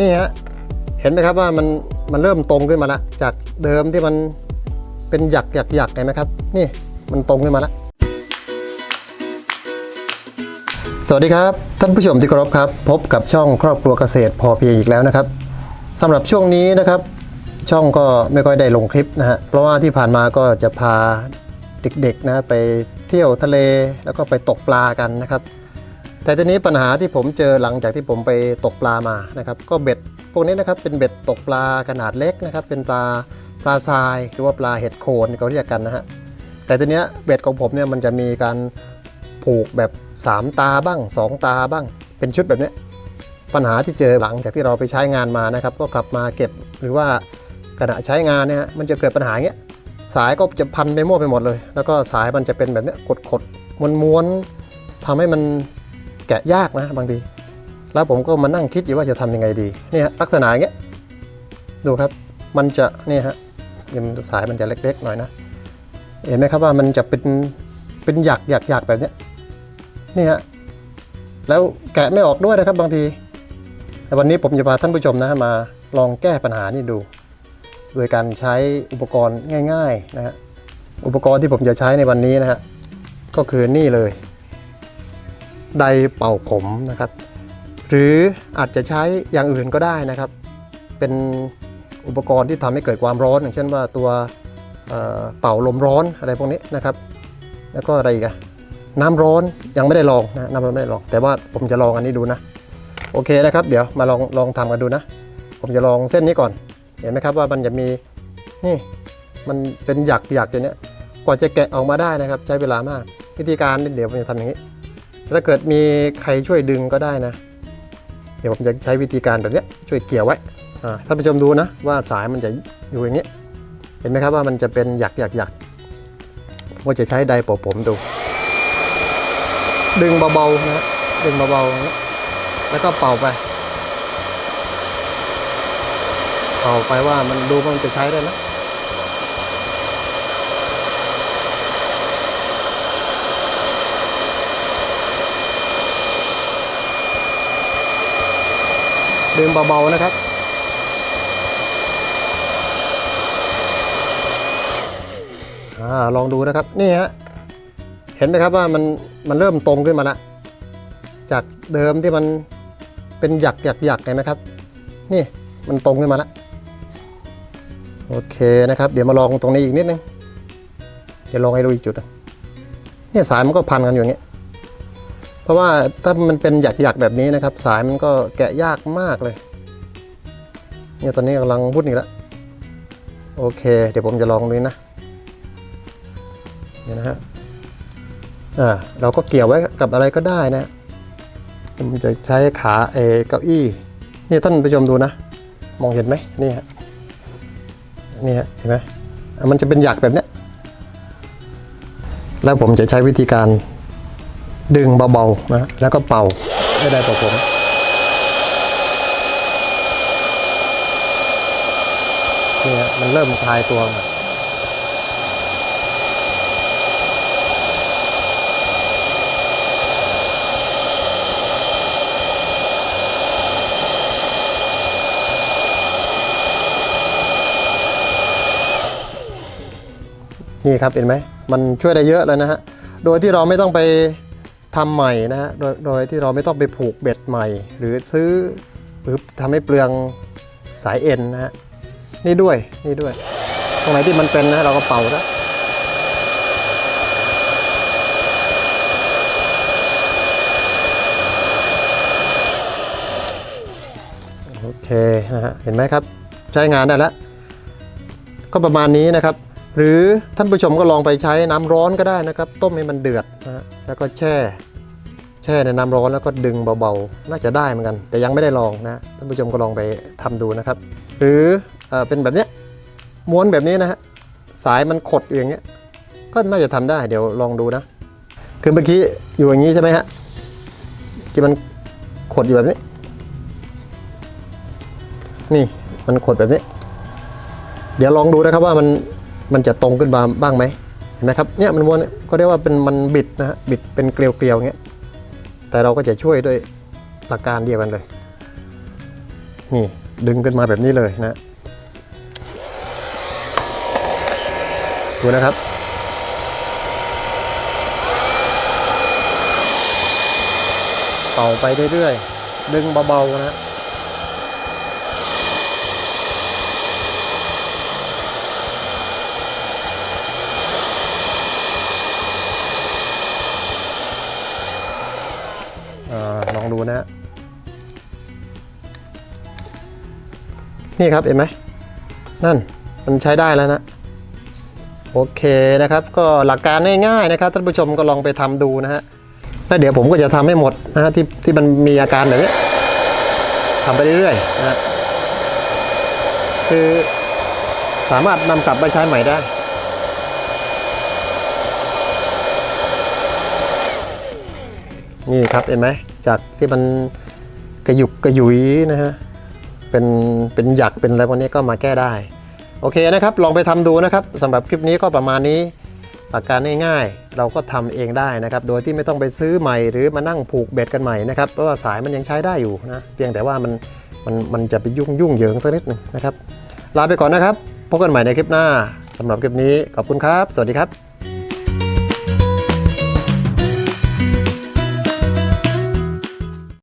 นี่ฮะเห็นไหมครับว่ามันมันเริ่มตรงขึ้นมาแล้วจากเดิมที่มันเป็นหยักหยักหยักเห็นไหมครับ นี่มันตรงขึ้นมาแล้วสวัสดีครับ ท่านผู้ชมที่เคารพครับ พบกับช่องครอบครัวเกษตรพอเพียงอีกแล้วนะครับสำหรับช่วงนี้นะครับ ช่องก็ไม่ค่อยได้ลงคลิปนะฮะเพราะว่าที่ผ่านมาก็จะพาเด็กๆนะไปเที่ยวทะเลแล้วก็ไปตกปลากันนะครับ แต่ทีนี้ปัญหาที่ผมเจอหลังจากที่ผมไปตกปลามานะครับ ก็เบ็ดพวกนี้นะครับเป็นเบ็ดตกปลาขนาดเล็กนะครับ เป็นปลาปลาทรายหรือว่าปลาเห็ดโคนเขาเรียกกันนะฮะแต่ทีเนี้ยเบ็ดของผมเนี่ยมันจะมีการผูกแบบ 3 ตาบ้าง 2 ตาบ้าง เป็นชุดแบบนี้ปัญหาที่เจอหลังจากที่เราไปใช้งานมานะครับ ก็กลับมาเก็บหรือว่าขณะใช้งานเนี่ยมันจะเกิดปัญหาเงี้ยสายก็จะพันไปมั่วไปหมดเลย แล้วก็สายมันจะเป็นแบบนี้กดๆม้วนๆทำให้มัน แกะยากนะบางทีแล้วผมก็มานั่งคิดอยู่ว่าจะทำยังไงดีเนี่ยฮะลักษณะอย่างเงี้ยดูครับมันจะเนี่ยฮะยังสายมันจะเล็กๆหน่อยนะ เห็นไหมครับว่ามันจะเป็นเป็นหยักหยักหยักแบบเนี้ยนี่ฮะแล้วแกะไม่ออกด้วยนะครับบางทีแต่วันนี้ผมจะพาท่านผู้ชมนะฮะมาลองแก้ปัญหานี่ดู โดยการใช้อุปกรณ์ง่ายๆนะฮะอุปกรณ์ที่ผมจะใช้ในวันนี้นะฮะก็คือนี่เลย ไดเป่าผมนะครับ หรืออาจจะใช้อย่างอื่นก็ได้นะครับ เป็นอุปกรณ์ที่ทำให้เกิดความร้อน อย่างเช่นว่าตัวเเป่าลมร้อนอะไรพวกนี้นะครับ แล้วก็อะไรอีกอะน้ำร้อนยังไม่ได้ลองนะน้ำร้อนไม่ได้ลอง แต่ว่าผมจะลองอันนี้ดูนะ โอเคนะครับ เดี๋ยวมาลองลองทำกันดูนะ ผมจะลองเส้นนี้ก่อน เห็นไหมครับว่ามันจะมีนี่มันเป็นหยักหยักอย่างเนี้ยกว่าจะแกะออกมาได้นะครับ ใช้เวลามาก วิธีการเดี๋ยวผมจะทำอย่างนี้ ถ้าเกิดมีใครช่วยดึงก็ได้นะ เดี๋ยวผมจะใช้วิธีการแบบนี้ช่วยเกี่ยวไว้ท่านผู้ชมดูนะว่าสายมันจะอยู่อย่างนี้ เห็นไหมครับว่ามันจะเป็นหยักหยักหยักผมก็จะใช้ไดปผมดู ดึงเบาๆนะดึงเบาๆแล้วก็เป่าไป เป่าไปว่ามันดูว่ามันจะใช้ได้ไห มดึงเบาๆนะครับ อ่าลองดูนะครับ นี่ฮะ เห็นไหมครับว่ามันมันเริ่มตรงขึ้นมาล้วจากเดิมที่มันเป็นหยักหยักหยักเห็นไหมครับ นี่มันตรงขึ้นมาล้วโอเคนะครับ เดี๋ยวมาลองตรงนี้อีกนิดนึงเดี๋ยวลองให้ดูอีกจุดนะเนี่ยสายมันก็พันกันอยู่อย่างเงี้ย เพราะว่าถ้ามันเป็นหยักๆแบบนี้นะครับ สายมันก็แกะยากมากเลย เนี่ยตอนนี้กำลังวุ่นอีกแล้ว โอเค เดี๋ยวผมจะลองดูนะเนี่ยนะฮะอ่าเราก็เกี่ยวไว้กับอะไรก็ได้นะผมจะใช้ขาเอเก้าอี้นี่ท่านผู้ชมดูนะ มองเห็นไหมนี่ฮะนี่ฮะเห็นไหมอะมันจะเป็นหยักแบบเนี้ยแล้วผมจะใช้วิธีการ ดึงเบาๆนะแล้วก็เป่าให้ได้ต่อผมนี่ฮะมันเริ่มคลายตัวมานี่ครับเห็นไหมมันช่วยได้เยอะเลยนะฮะ โดยที่เราไม่ต้องไป ทำใหม่นะฮะโดยโดยที่เราไม่ต้องไปผูกเบ็ดใหม่ หรือซื้อหรือทำให้เปลืองสายเอ็นนะฮะนี่ด้วยนี่ด้วย ตรงไหนที่มันเป็นนะเราก็เป่าแล้วโอเคนะฮะเห็นไหมครับ ใช้งานได้แล้ว ก็ประมาณนี้นะครับ หรือท่านผู้ชมก็ลองไปใช้น้ำร้อนก็ได้นะครับ ต้มให้มันเดือดนะฮะแล้วก็แช่ แช่ในน้ำร้อนแล้วก็ดึงเบาๆ น่าจะได้เหมือนกัน แต่ยังไม่ได้ลองนะท่านผู้ชมก็ลองไปทำดูนะครับ หรือเออเป็นแบบเนี้ยม้วนแบบนี้นะฮะสายมันขดอยู่อย่างเงี้ยก็น่าจะทำได้เดี๋ยวลองดูนะ คือเมื่อกี้อยู่อย่างนี้ใช่ไหมฮะที่มันขดอยู่แบบนี้ นี่มันขดแบบนี้ เดี๋ยวลองดูนะครับว่ามัน มันจะตรงขึ้นมาบ้างไหมเห็นไหมครับเนี่ยมันวนก็เรียกว่าเป็นมันบิดนะฮะบิดเป็นเกลียวๆอย่างเงี้ยแต่เราก็จะช่วยด้วยหลักการเดียวกันเลย นี่ดึงขึ้นมาแบบนี้เลยนะดูนะครับ เป่าไปเรื่อยๆดึงเบาๆนะ ลองดูนะฮะนี่ครับเห็นไหมนั่นมันใช้ได้แล้วนะโอเคนะครับ ก็หลักการง่ายๆนะครับท่านผู้ชมก็ลองไปทำดูนะฮะแล้วเดี๋ยวผมก็จะทำให้หมดนะฮะที่ที่มันมีอาการแบบนี้ทำไปเรื่อยๆนะฮะคือสามารถนำกลับไปใช้ใหม่ได้ นี่ครับเห็นไหม จากที่มันกระยุกกระยุยนะฮะเป็นเป็นหยักเป็นอะไรพวกนี้ก็มาแก้ได้ โอเคนะครับ ลองไปทำดูนะครับสำหรับคลิปนี้ก็ประมาณนี้หลักการง่ายๆ เราก็ทำเองได้นะครับ โดยที่ไม่ต้องไปซื้อใหม่หรือมานั่งผูกเบ็ดกันใหม่นะครับเพราะว่าสายมันยังใช้ได้อยู่นะเพียงแต่ว่ามันมันมันจะไปยุ่งยุ่งเหยิงสักนิดหนึ่งนะครับลาไปก่อนนะครับพบกันใหม่ในคลิปหน้าสำหรับคลิปนี้ขอบคุณครับ สวัสดีครับ